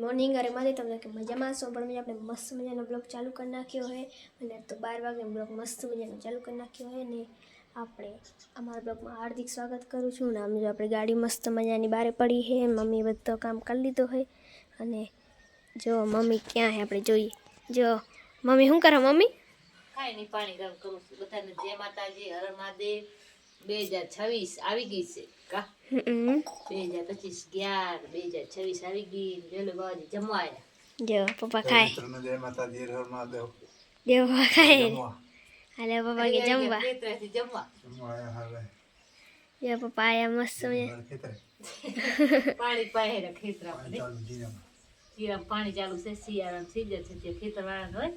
Morning અરે મારી તમને કે મજામાં છો? પણ મેં આપણે મસ્ત મજાનો બ્લોગ ચાલુ કરી નાખ્યો હોય અને તો બાર વાગે બ્લોગ મસ્ત મજાનો ચાલુ કરી નાખ્યો હોય ને આપણે અમારા બ્લોગમાં હાર્દિક સ્વાગત કરું છું. ને આમ જો આપણે ગાડી મસ્ત મજાની બારે પડી છે મમ્મી બધો કામ કરી લીધો હોય અને જો મમ્મી ક્યાં છે આપણે જોઈએ. જો મમ્મી, શું કરે મમ્મી? કાંઈ નહીં, પાણી ગરમ કરું છું. બધાને જય માતાજી, હર મહાદેવ. બે હજાર છવ્વીસ આવી ગઈ છે. કા? હમ. બે હજાર પચીસ અગિયાર બે હજાર છવ્વીસ આવી ગઈ રેલવે બાબાજી જમવા આવ્યા જો પપ્પા ખાય. જય માતાજી હર મહાદેવ. જો પપ્પા ખાય. હાલે પપ્પા કે જમવા. જમવા. જો પપ્પા આયા મસ્ત પાણી પાય ચાલુ જીરામાં. પાણી ચાલુ છે શિયાળાનું સીઝન છે તે ખેતર વાળા હોય.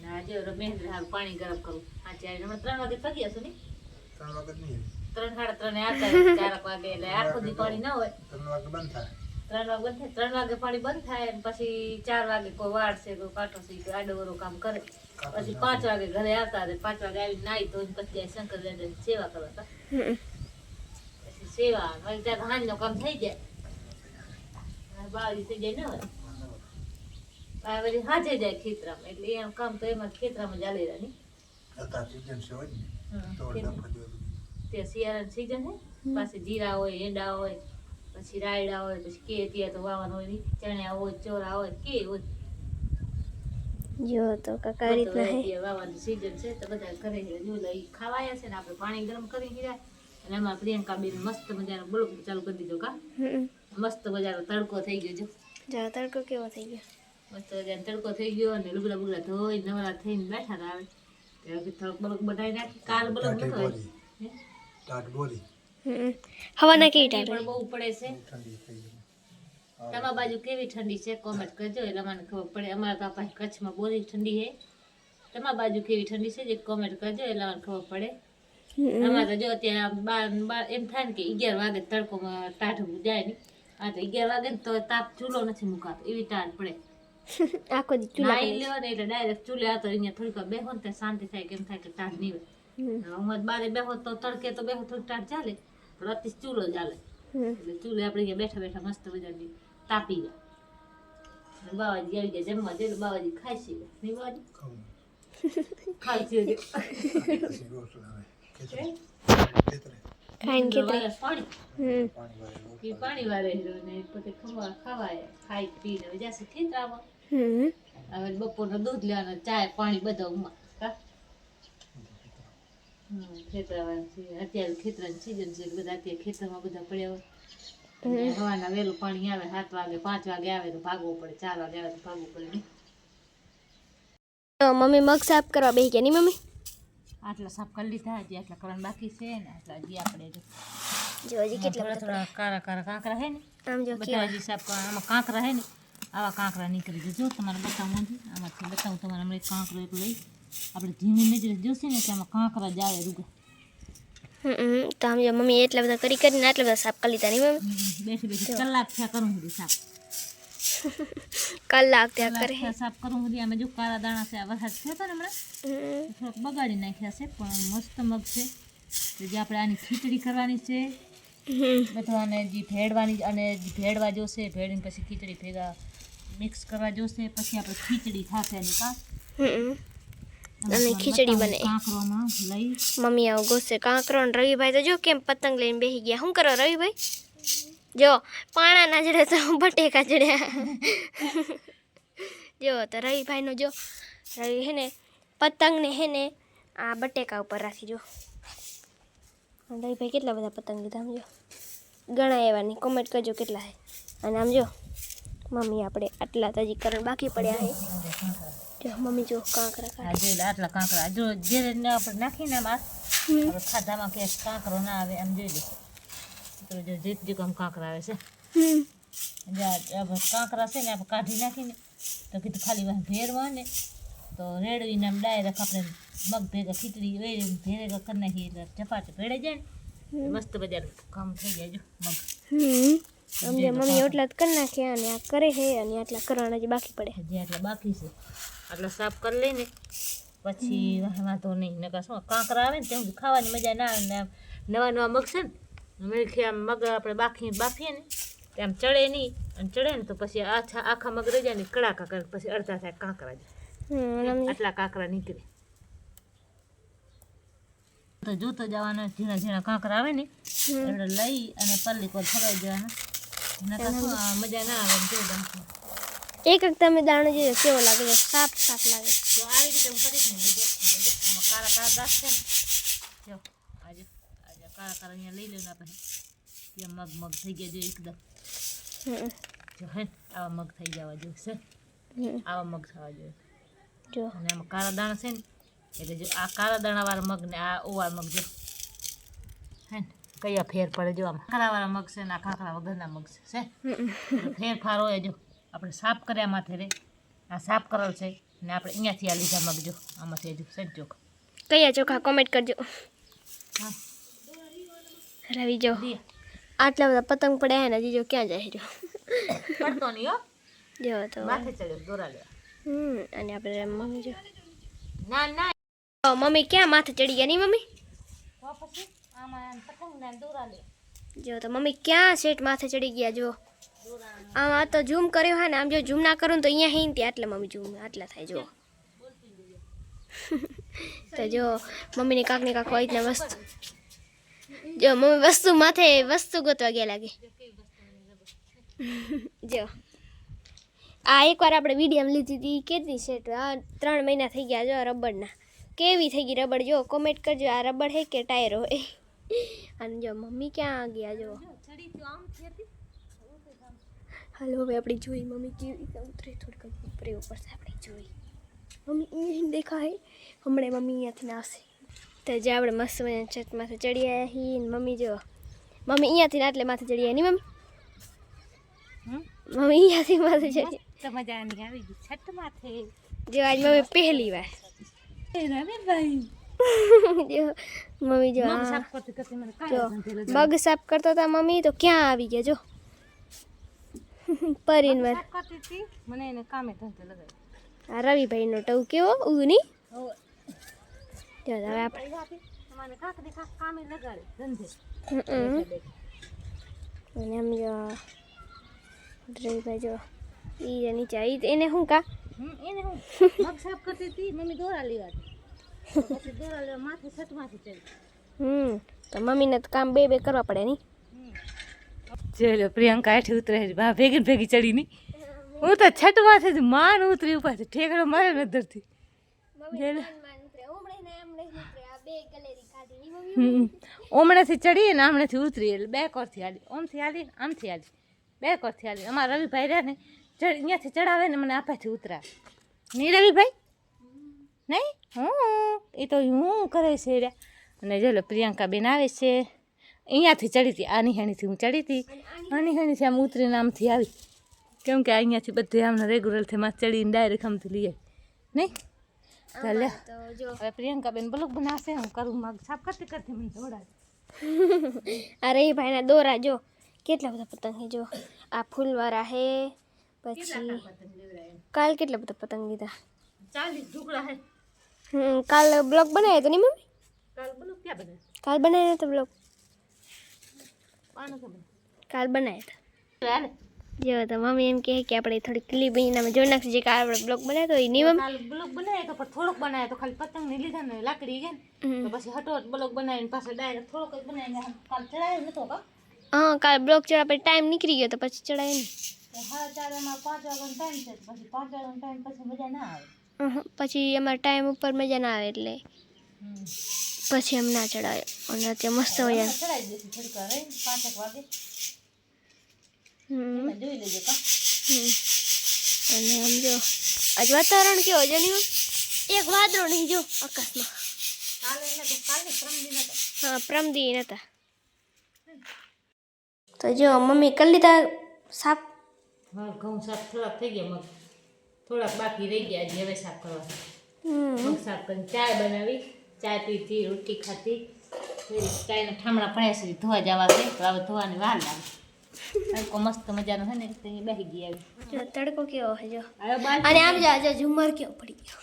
ને આજે મહેન્દ્ર હાલ પાણી ગરમ કરું. આજે આવીને હમણાં ત્રણ વાગે થકી છું ને? ત્રણ વાગે નહીં. ત્રણ સાડા ત્રણે આવતા ચારક વાગે એટલે આખો દી પાણી ના હોય. ત્રણ વાગે બંધ થાય. ત્રણ વાગે બંધ થાય? ત્રણ વાગે પાણી બંધ થાય અને પછી ચાર વાગે કોઈ વાળ છે કોઈ કાંટો છે કોઈ આડો કામ કરે. પછી પાંચ વાગે ઘરે આવતા અને પાંચ વાગે આવી નાઈ તો પછી આ શંકર સેવા કરવા પછી સેવા અને ત્યાં ત્યાં નો કામ થઈ જાય. બાવી થઈ જાય ને હોય. હાજે જાય ખેતરામાં એટલે એમ કામ તો એમાં જ ખેતરામાં ચાલી રહ્યા ને તો શિયાળાની સીઝન છે પાછી જીરા હોય એંડા હોય પછી રાયડા હોય પછી કે ત્યાં તો વાવવાનું હોય નહીં ચણ્યા હોય ચોરા હોય કે હોય. જો તો કાકા રીતના હે. વાવવાની સીઝન છે તો બધા ઘરે જો લઈ ખાવાયા છે ને આપણે પાણી ગરમ કરી દીધા અને એમાં પ્રિયંકા બેન મસ્ત મજાનો બ્લોગ ચાલુ કરી દીધો કા? મસ્ત મજાનો તડકો થઈ ગયો જો. જા તડકો કેવો થઈ ગયો? મસ્ત મજાનો તડકો થઈ ગયો અને લુગડા બુગડા ધોઈ નવરા થઈને બેઠા આવે ત્યારે થોડોક બ્લોગ બનાવી નાખી કાલ ટાઢી નતો બોરી ટાઢ બોરી. હવાના કેવી પણ બહુ પડે છે. ઠંડી થઈ ગઈ. તમારા બાજુ કેવી ઠંડી છે? કોમેન્ટ કરજો એટલે મને ખબર પડે. અમારા તો પાસે કચ્છમાં બહુ ઠંડી છે. તમારા બાજુ કેવી ઠંડી છે? જે કોમેન્ટ કરજો એટલે મને ખબર પડે. અમારે તો જો અત્યારે બાર બાર એમ થાય ને કે અગિયાર વાગે તડકોમાં ટાઢું જાય ને. આ તો અગિયાર વાગે ને તો તાપ ચૂલો નથી મુકાતો. એવી ટાઢ પડે. આખો ચૂલા નાઈ ને એટલે ડાયરેક્ટ ચૂલે આ તો અહીંયા થોડીક બેહો ને ત્યાં શાંતિ થાય કેમ થાય કે ટાઢ નહીં હોય હું બારે બેહો તો તડકે તો બેહો થોડીક ટાટ ચાલે પણ અતિ ચૂલો ચાલે એટલે ચૂલે આપણે બેઠા બેઠા મસ્ત મજાની તાપી જાય. અને બાવાજી આવી ગયા જમવા બાવાજી ખાઈ છે. નહીં બાવાજી? ખાઈ છે ખેતરે પાણી. પાણી ને પોતે ખવા ખાવાય ખાઈ પીને. જાશે ખેતરામાં. હવે બપોરનો દૂધ લેવાનો ચાય પાણી બધા ઉમાં. અત્યારે ખેતરાની છે બધા અત્યારે ખેતરમાં બધા પડ્યા હોય. વહેલું પાણી આવે સાત વાગે પાંચ વાગે આવે તો ભાગવું પડે ચાર વાગે આવે તો ભાગવું પડે મમ્મી મગ સાફ કરવા બેસી ગયા નહીં મમ્મી? આટલા સાફ કરી લીધા હજી આટલા કરવાનું બાકી છે ને આટલા હજી આપણે જો. હજી કેટલા થોડા કારા કાળા કાંકરા છે ને આમ જો બધા હજી સાફ કરવા આમાં કાંકરા છે ને આવા કાંકરા નીકળી જજો જો તમારે બતાવું આમાંથી બતાવું તમારે હમણાં કાંકરો એક લઈ. આપણે ધીમી નજરે જોશે ને કે આમાં કાંકરા જ આવે રૂગા. હમ તો આમ જો મમ્મી એટલા બધા કરી કરીને આટલા બધા સાફ કરી લીધા નહીં મમ્મી બેસી બેસી કલાક થયા કરું સુધી સાફ કલાક ત્યાં કરે. સાફ કરું સુધી અમે જો કાળા દાણા છે આ વરસાદ થયો હતો ને હમણાં. થોડોક બગાડી નાખ્યા છે પણ મસ્ત મગ છે. તો જે આપણે આની ખીચડી કરવાની છે બધાને જે ભેળવાની અને જે ભેળવા જોશે ભેળીને પછી ખીચડી ભેગા મિક્સ કરવા જોશે પછી આપણે ખીચડી થશે એની કા અને ખીચડી બને. મમ્મી આવું ગોસે કાંકરો ને રવિભાઈ તો જો કેમ પતંગ લઈને બેસી ગયા. શું કરો રવિભાઈ? જો પાણા ના જડે તો બટેકા જડ્યા. જો તો રવિભાઈનો જો રવિ હે ને પતંગને હે ને આ બટેકા ઉપર રાખી જો. રવિભાઈ કેટલા બધા પતંગ લીધા આમ જો. ઘણા એવાની કોમેન્ટ કરજો કેટલા છે. અને આમ જો મમ્મી આપણે આટલા તજી કરણ બાકી પડ્યા છે. મમ્મી જો કાંકરા કાઢે. આટલા કાંકરા. જો રીતના આપણે નાખીને. હવે ખાધામાં કે કાંકરો ના આવે આમ જોઈ લે. જો જીત જીક આમ કાંકરા આવે છે. કાંકરા છે ને આપણે કાઢી નાખીને તો કીધું ખાલી ભેરવા ને તો રેડવીને આમ ડાયરેક્ટ આપણે મગ ભેગા ખીચડી વેરી ભેગા કરી નાખીએ એટલે ચપાટી ભેળે જાય ને મસ્ત બજાર કામ થઈ જાય જો મગ. અમને મમ્મી એટલા જ કરી નાખ્યા અને આ કરે છે અને આટલા કરવાના જે બાકી પડે. હજી આટલા બાકી છે. આટલા સાફ કરી લઈને પછી વાંધો નહીં. નકર શું કાંકરા આવે ને તેમ ખાવાની મજા ના આવે ને આમ નવા નવા મગ છે ને મેળખી આમ મગ આપણે બાફી બાફીએ ને તે આમ ચડે નહીં. અને ચડે ને તો પછી આછા આખા મગ રહી જાય ને કડાકા કરે પછી અડધા થાય કાંકરા જાય આટલા કાંકરા નીકળે. તો જોતો જવાના ઝીણા ઝીણા કાંકરા આવે ને એટલે લઈ અને પલ્લી પર ફગાઈ દેવાના. મજા ના આવે જો દાંતો. એક એક તમે દાણો જોઈએ કેવો લાગે છે? સાફ સાફ લાગે. જો આવી રીતે હું કરીશ ને જા, કાળા કાળા દાંત છે ને. જો આજે આજે કાળા કાળા અહીંયા લઈ લેવાના આપણે. ત્યાં મગ મગ થઈ ગયા જો એકદમ. જો હે આવા મગ થઈ જવા જોઈએ છે આવા મગ થવા જોઈએ જો. અને આમાં કાળા દાણા છે ને એટલે જો આ કાળા દાણાવાળા મગ ને આ ઓવા મગ જો. હે ને. કયા ફેર પડે જો આમ ખાખરાવાળા મગ છે ના ખાખરા વગરના મગ છે? ફેરફાર હોય જો. આપણે સાફ કર્યા માથે રે. આ સાફ કરેલ છે ને આપણે અહીંયાથી આ લીધા મગ જો. આમાંથી હજુ છે જોખ કયા ચોખા? કોમેન્ટ કરજો. હા. રવિ જો આટલા બધા પતંગ પડ્યા ને હજી જો ક્યાં જાય જો. પડતો નહીં હો. જો તો. માથે ચડ્યો દોરા લેવા. હમ અને આપણે મમ્મી જો. ના ના. મમ્મી ક્યાં માથે ચડી ગયા નહીં મમ્મી? પછી? આમાં પતંગ દોરા લે. જો તો મમ્મી ક્યાં સેટ માથે ચડી ગયા જો? આમ આ તો ઝૂમ કર્યો હોય ને આમ જો ઝૂમ ના કરું તો અહીંયા હે ત્યાં આટલે મમ્મી ઝૂમ આટલા થાય જો. તો જો મમ્મીની કાંક ને કાંક હોય વસ્તુ. જો મમ્મી વસ્તુ માથે વસ્તુ ગોતવા ગયા લાગે. જો આ એકવાર આપણે મીડિયમ લીધી હતી કેટલી સેટ આ ત્રણ મહિના થઈ ગયા જો રબડના કેવી થઈ ગઈ રબડ? જો કોમેન્ટ કરજો આ રબડ હે કે ટાયર હોય અને જો મમ્મી ક્યાં ગયા જો હાલો હવે આપણે જોઈ મમ્મી કેવી રીતે ઉતરે. થોડીક ઉપરે ઉપર છે આપણે જોઈ મમ્મી દેખાય. હમણાં મમ્મી અહીંયાથી ના તો જે આપણે મસ્ત મજાના છત માથે ચડી આવ્યા હી મમ્મી જો મમ્મી અહીંયાથી ના એટલે માથે ચડી આવ્યા મમ્મી? મમ્મી અહીંયાથી માથે ચડી તો મજા નહીં આવી ગઈ છત માથે જો આજ મમ્મી પહેલી વાર. જો મમ્મી જો મગ સાફ કરતી હતા મમ્મી તો ક્યાં આવી ગયા જો? પરીન વાર સાફ કરતી હતી મને એને કામે ધંધે લગાડી આ રવિભાઈનો ટવ કેવો ઉની હવે હવે આપણે પૈસાથી તમારે કાંક ને કામે લગાડે ધંધે. અને આમ જો રવિભાઈ જો ઈ નીચે એને શું કા? એને હું મગ સાફ કરતી હતી મમ્મી દોરા લેવાતી તો પછી દોરા લેવા માથે છઠ ચડી. હમ તો મમ્મીને તો કામ બે બે કરવા પડે નહીં ચલો પ્રિયંકા હેઠી ઉતરે છે બા ભેગી ભેગી ચડી નહીં હું તો છઠ માથે જ માન ઉતરી ઉપર ઠેકડો મારે નજરથી ઓમણેથી ચડી ને આમણેથી ઉતરી એટલે બે કોરથી હાલી. ઓમથી હાલી ને આમથી હાલી. બે કોરથી હાલી. અમારા રવિભાઈ રહ્યા ને ચડ અહીંયાથી ચડાવે ને મને આપાથી ઉતરાવે. નહીં રવિભાઈ? નહીં? હું એ તો હું કરે છે રે. અને જો લો પ્રિયંકા બેન આવે છે. અહીંયાથી ચડી હતી આની હેણીથી હું ચડી હતી આની હેણીથી આમ ઉતરીને આમથી આવી. કેમ કે અહીંયાથી બધે આમને રેગ્યુલરથી માં ચડીને ડાયરેક્ટ આમથી લઈ આવી. નહીં? ચાલે તો જો. હવે પ્રિયંકા બેન બ્લોગ બનાવશે હું કરું માગ સાફ કરતી કરતી મને દોડાવે આ ભાઈના દોરા જો કેટલા બધા પતંગ છે જો. આ ફૂલવાળા હે પછી કાલ કેટલા બધા પતંગ લીધા? ચાલીસ ઢુકડા હે. હમ કાલ બ્લોગ બનાવ્યો તો નહીં મમ્મી કાલ બોલો ક્યાં બને કાલ બનાવ્યો તો બ્લોગ પાનો કે બને કાલ બનાવ્યો તો હાલે જો તો મમ્મી એમ કહે કે આપણે થોડી ક્લિપ એનામાં જોઈ નાખશું જે કાલ આપણે બ્લોગ બનાવ્યો તો એ નહીં મમ્મી કાલ બ્લોગ બનાવ્યો તો પણ થોડોક બનાવ્યો તો ખાલી પતંગ ને લીધા ને લાકડી ગયા ને હમ. તો પછી હટોટ બ્લોગ બનાવીને પાછો ડાયરેક્ટ થોડોક જ બનાવીને આમ કાલ ચડાવ્યો નતો કા હા કાલ બ્લોગ ચડા પછી ટાઈમ નીકળી ગયો તો પછી ચડાય નહીં તો સાડા ચાર એમાં પાંચ વાગ્યાનો ટાઈમ છે તો પછી પાંચ વાગ્યાનો ટાઈમ પછી મજા ના આવે અહં, પછી અમારા ટાઈમ ઉપર મજા ના આવે એટલે. પછી એમ ના ચડાયો અને તે મસ્ત મજા ચડાવી એમાં કા હમ. અને આમ જો, આજ વાતાવરણ કેવો છે નહીં એક વાદળો નહીં, જો, આકાશમાં. હા, પ્રમદી નતા. તો જો, મમ્મી કરી લીધા સાફ ઘઉં સાફ થોડાક થઈ ગયા, મગ. થોડાક બાકી રહી ગયા જે હવે સાફ કરવા સાફ કરીને ચાય બનાવી. ચાય પીતી રોટી ખાધી. ફરી ચાયના ઠામણા પડ્યા સુધી ધોવા જવા છે તો હવે ધોવાની વાર લાગે. તડકો મસ્ત મજાનો છે ને તે બેસી ગઈ આવી. જો તડકો કેવો છે જો. અને આમ જો આજે ઝુમર કેવો પડી ગયો.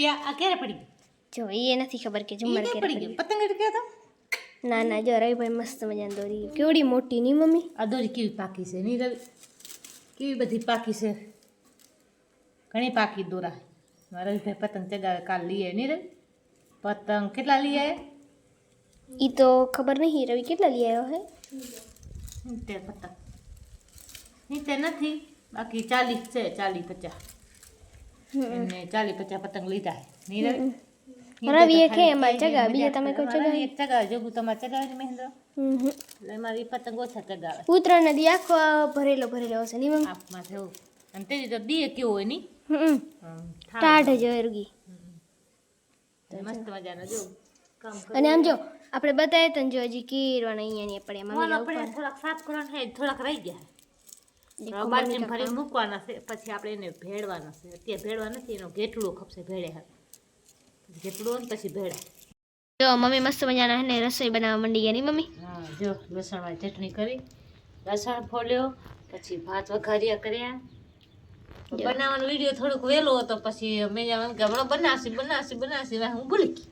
એ આ ક્યારે પડી ગયો? જો એ નથી ખબર કે ઝુમર ક્યારે પડી ગયો? પતંગ એટલે કહેતો ના ના જો રવિભાઈ મસ્ત મજાની દોરી. કેવડી મોટી નહીં મમ્મી? આ દોરી કેવી પાકી છે? નહીં રવિ કેવી બધી પાકી છે? ઘણી પાકી દોરા. રવિભાઈ પતંગ ચગાવે કાલ લઈએ નહીં પતંગ કેટલા લઈ આવ્યા એ તો ખબર નહીં રવિ કેટલા લઈ આવ્યો હે? તે પતંગ. નીચે નથી બાકી ચાલીસ છે ચાલીસ પચાસ. અને ચાલીસ પચાસ પતંગ લીધા નહીં રવિ? રવિ એ તો કે ખાલી અમારે ચગાવે, બીજા તમે કોઈ. ચગાવે? એક ચગાવે જોગું તમારે ચગાવે મહેન્દ્ર? હમ. એટલે મારી પતંગ ઓછા ચગાવે. ઉત્તરાયણ નદી આખો ભરેલો ભરેલો હશે નહીં આપમાં થયું અને તેની તો દીએ કેવો હોય નહીં. ટાઢ જ મસ્ત મજાનો જો. અને આમ જો આપણે બતાવીએ તને જો હજી કીરવાના અહીંયા ની પડે મમ્મી આપણે થોડાક સાફ કરવાનું છે થોડાક રહી ગયા. છે ભરી મૂકવાના છે પછી આપણે એને ભેળવાના છે. અત્યારે ભેળવા નથી એનો ઘેટડો ખપશે ભેળે ઘેટડો ને પછી ભેળા. જો મમ્મી મસ્ત મજાના હે ને રસોઈ બનાવવા માંડી ગયા મમ્મી? હા જો લસણવાળી ચટણી કરી. લસણ ફોલ્યો પછી ભાત વઘાર્યા કર્યા. બનાવવાનો વીડિયો થોડોક વહેલો હતો પછી મેં એમ કે હમણાં બનાવશી બનાવશી બનાવશી. હું ભૂલી ગઈ.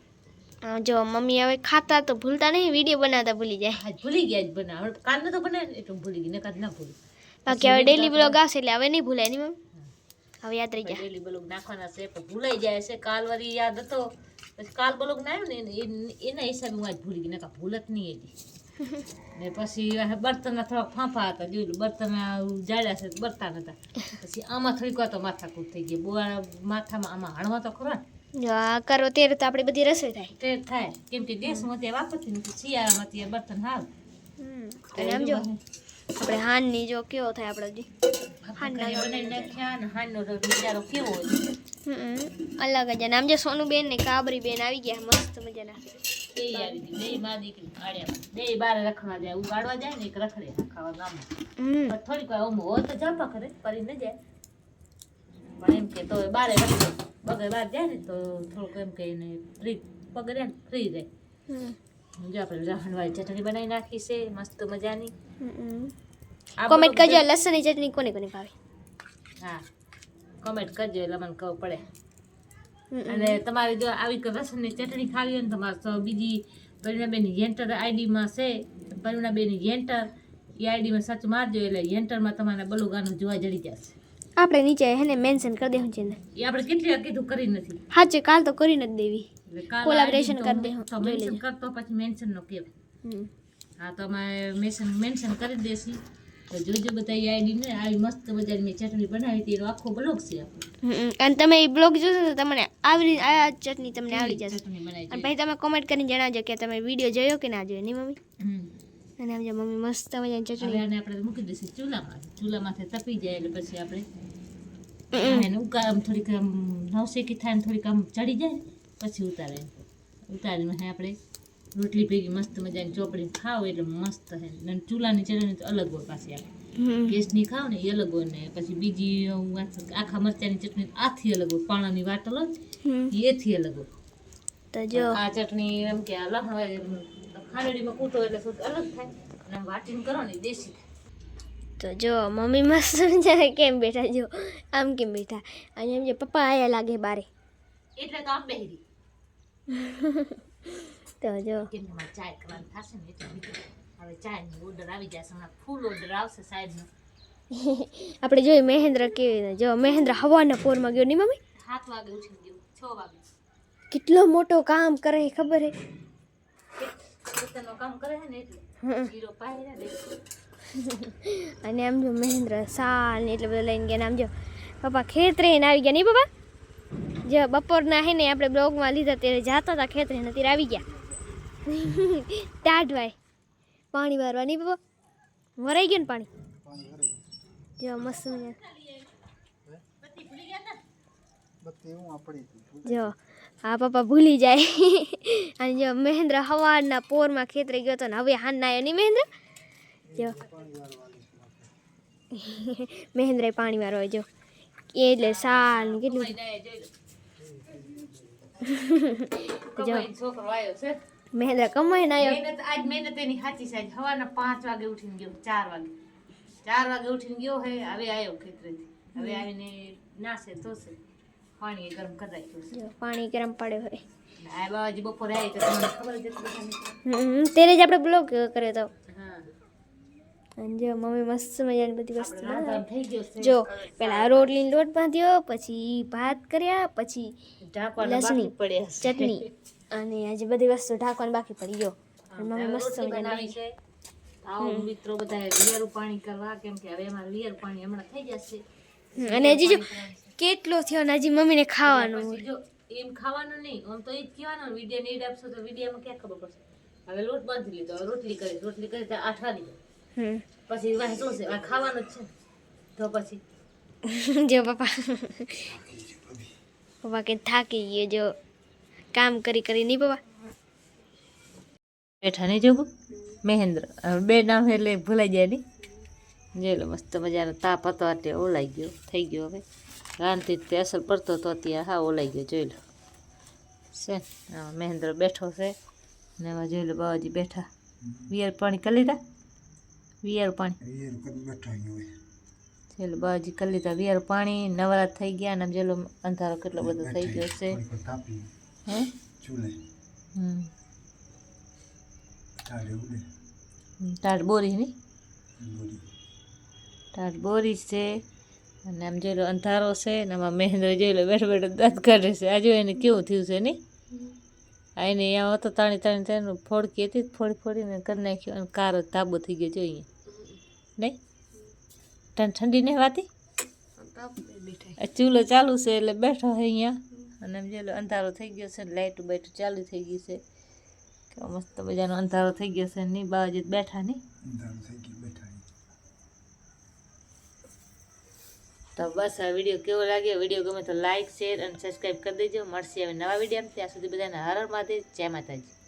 જો મમ્મી હવે ખાતા તો ભૂલતા નહીં વીડિયો બનાવતા ભૂલી જાય. આજ ભૂલી ગયા જ બનાવ. હવે કાલ તો બનાવે એટલે ભૂલી ગઈ નકાદ ના ભૂલી. બાકી હવે ડેલી બ્લોગ આવશે એટલે હવે નહીં ભૂલાય નહીં મમ્મી? હવે યાદ રહી જાય ડેલી બ્લોગ નાખવાના છે પણ ભૂલાઈ જાય છે. કાલ વળી યાદ હતો. પછી કાલ બ્લોગ ના આવ્યો ને એને- હિસાબે હું આજ ભૂલી ગઈ નકા ભૂલત નહીં એની. ને પછી બર્તન બર્તનના થોડાક ફાંફા હતા જોયું બર્તન જાડ્યા છે બરતા નતા પછી આમાં થોડીક વાર તો માથાકૂટ થઈ ગઈ. બોવા માથામાં આમાં હણવા તો ખરો ને? કરો ત્યારે તો આપણી બધી રસોઈ થાય. તે થાય. કેમ કે ગેસમાં ત્યાં વાપરતી નથી શિયાળામાં ત્યાં બર્તન હાલ. અને આમ જો આપણે હાનની જો કેવો થાય આપણે કેવો અલગ જ. અને જે સોનુ બેન ને કાબરી બેન આવી ગયા મસ્ત મજાના. બે આવી ગઈ બે માં દીકરી આડ્યા બે બારે રખવા જાય ઉગાડવા જાય ને એક રખડે ખાવા ગામમાં. થોડીક વાર ઓમ હોય તો જાપા કરે પરી ન જાય. પણ એમ કે તો બારે રખડે. પગે બહાર જાય ને તો થોડુંક એમ કે એને ફ્રી પગે રહે ને ફ્રી રહે જો આપણે ચટણી બનાવી નાખી છે મસ્ત મજાની. કોમેન્ટ કરજો લસણની ચટણી કોને કોને ભાવે? હા. કોમેન્ટ કરજો એટલે મને ખબર પડે. અને તમારે જો આવી લસણની ચટણી ખાવી હોય ને તમારે તો બીજી પરિણાબેનની યેન્ટર આઈડીમાં છે. પરિણાબેનની યેન્ટર એ આઈડીમાં સર્ચ મારજો એટલે યેન્ટરમાં તમારે બલુગાનું જોવા જડી જશે. આપણે નીચે હે મેન્શન કરી દેવું છે ને એ આપણે કેટલી વાર કીધું કરી નથી. સાચે કાલ તો કરી નથી દેવી. એટલે કાલ Collaboration ID કરી દેવું. તો મેન્શન કરતો પછી મેન્શન નો કહેવાય હા તો અમે મેન્શન મેન્શન કરી દેશી. તો જોજો બધા એ આઈડી ને આવી મસ્ત મજાની મેં ચટણી બનાવી હતી એનો આખો બ્લોગ છે આપણો. અને તમે એ બ્લોગ જોશો તો તમને આવડી આ ચટણી તમને આવડી જશે. અને પછી તમે કોમેન્ટ કરીને જણાવજો કે તમે વીડિયો જોયો કે ના જોયો. નહીં મમ્મી? અને આમ મમ્મી મસ્ત મજાની ચટણી. આને આપણે મૂકી દઈશું ચૂલામાં. ચૂલામાંથી તપી જાય એટલે પછી આપણે એને ઉકાળ આમ થોડીક આમ નવશેકી થાય ને થોડીક આમ ચડી જાય પછી ઉતારે. ઉતારીને હે આપણે રોટલી ભેગી મસ્ત મજાની ચોપડી ખાવ એટલે મસ્ત છે અને ચૂલાની ચટણી તો અલગ હોય પાછી આપણે હમ. ગેસની ખાવ ને એ અલગ હોય ને પછી બીજી આખા મરચાની ચટણી આથી અલગ હોય પાણાની વાટલ એથી અલગ હોય. તો જો. આ ચટણી એમ કે લહણ ખાંડડીમાં કૂટો એટલે શું અલગ થાય. અને વાટીને કરો ને દેશી તો જો મમ્મી મસ્ત સમજાવે કેમ બેઠા? જો આમ કેમ બેઠા? અને એમ જો પપ્પા આયા લાગે બારે. એટલે તો આમ બેહરી. તો જો. કેમ ચાય કરવાની થશે ને એટલે હવે ચાયની ઓર્ડર આવી જશે. હમણાં ફૂલ ઓર્ડર આવશે સાઈડનો આપણે જોઈએ મહેન્દ્ર કેવી જો મહેન્દ્ર હવાના પોરમાં ગયો નહીં મમ્મી? સાત વાગે ઉઠી ગયો. છ વાગે. કેટલો મોટો કામ કરે ખબર હે? કામ કરે છે ને એટલે હમ. જીરો પાય અને આમ જો મહેન્દ્ર સાલ ને એટલે બધું લઈને ગયા આમ જો પપ્પા ખેતરે આવી ગયા નહીં પપ્પા? જે બપોરના હે ને આપણે બ્લોગમાં લીધા ત્યારે જાતા હતા ખેતરે ને અત્યારે આવી ગયા. ટાઢવાય. પાણી વારવા. નહીં પપ્પા વરાઈ ગયું ને પાણી? જો મસ્ત મજા બત્તી હું આપણી હતી જો આ પપ્પા ભૂલી જાય. અને જો મહેન્દ્ર હવારના પોરમાં ખેતરે ગયો હતો ને હવે હાન ના આવ્યો નહીં મહેન્દ્ર? જો. મહેન્દ્ર પાણી વાળો જો. એટલે સાલ ને કેટલું કમાઈને છોકરો આવ્યો છે. મહેન્દ્ર કમાઈ ના મહેનત આજ મહેનત એની સાચી સાજ હવાના સવારના પાંચ વાગે ઉઠીને ગયો ચાર વાગે. ચાર વાગે ઉઠીને ગયો હે હવે આવ્યો ખેતરેથી. હવે આવીને નાશે ધોશે પાણી ગરમ કરી રાખ્યું પાણી ગરમ પડ્યો હોય આ બપોરે આવી તો તમને ખબર જ હતી ત્યારે જ આપણે બ્લોગ કર્યો તો. જો મમ્મી મસ્ત મજાની બધી વસ્તુ થઈ ગયું જો પેલા રોટલી લોટ બાંધ્યો પછી ભાત કર્યા પછી લસણી. ચટણી. અને આજે બધી વસ્તુ ઢાંકવાની બાકી પડી ગયો મમ્મી મસ્ત બનાવી. છે. આવો મિત્રો બધા વિયર પાણી કરવા કેમ કે હવે એમાં વિયર પાણી હમણાં થઈ જશે. અને હજી જો કેટલો થયો ને હજી મમ્મીને ખાવાનું. જો એમ ખાવાનું નહીં આમ તો એ જ કહેવાનું વીડિયો નીડ આપશો તો વિડીયોમાં ક્યાં ખબર પડશે? હવે લોટ બાંધી લીધો હવે રોટલી કરી રોટલી કરી તો આઠવાની હમ. પછી વાહ શું છે? ખાવાનું જ છે તો પછી? જો પપ્પા. પપ્પા કે થાકી ગયો જો. કામ કરી કરી નહીં બાબા બેઠા નહીં જોગું? મહેન્દ્ર. હવે બે નામ એટલે ભૂલાઈ જાય નહીં. જેલો મસ્ત મજાનો તાપ હતો એટલે ઓલાઈ ગયો થઈ ગયો હવે. રાંધતી તે અસર પડતો તો ત્યાં હા ઓલાઈ ગયો જોઈ લો. છે ને? હા મહેન્દ્ર બેઠો છે. ને એમાં જોઈ લો બાબાજી બેઠા. વિયર પાણી કરી લીધા? વિયર પાણી? એ લોકો બેઠા હોય જોઈ લો બાબાજી કરી લીધા. વિયર પાણી નવરાત થઈ ગયા ને જેલો અંધારો કેટલો બધો થઈ ગયો છે. તાપી. હે? ચૂલે. હમ. તારે ઉડે. ટાટ બોરી નહીં બોરી. ટાટ બોરી છે. અને આમ જોઈ લો અંધારો છે ને આમાં મહેન્દ્ર જોઈ લો બેઠો બેઠો દાંત કાઢે છે. આ જો એને કેવું થયું છે નહીં આ એને અહીંયા હતો તાણી તાણી તાણી ફોડકી હતી ફોડી ફોડીને કરી નાખ્યો અને કાર તાબો થઈ ગયો જો અહીંયા. નહીં તને ઠંડી નહીં વાતી? ચૂલો ચાલુ છે એટલે બેઠો છે અહીંયા. અને એમ જેલો અંધારો થઈ ગયો છે લાઇટું બાઇટું ચાલુ થઈ ગઈ છે. કે મસ્ત મજાનો અંધારો થઈ ગયો છે નહીં? બાવાજી બેઠા નહીં. તો બસ આ વીડિયો કેવો લાગ્યો? વીડિયો ગમે તો લાઈક શેર અને સબસ્ક્રાઈબ કરી દેજો. મળશે હવે નવા વીડિયો ત્યાં સુધી બધાને હર મહાદેવ. જય માતાજી.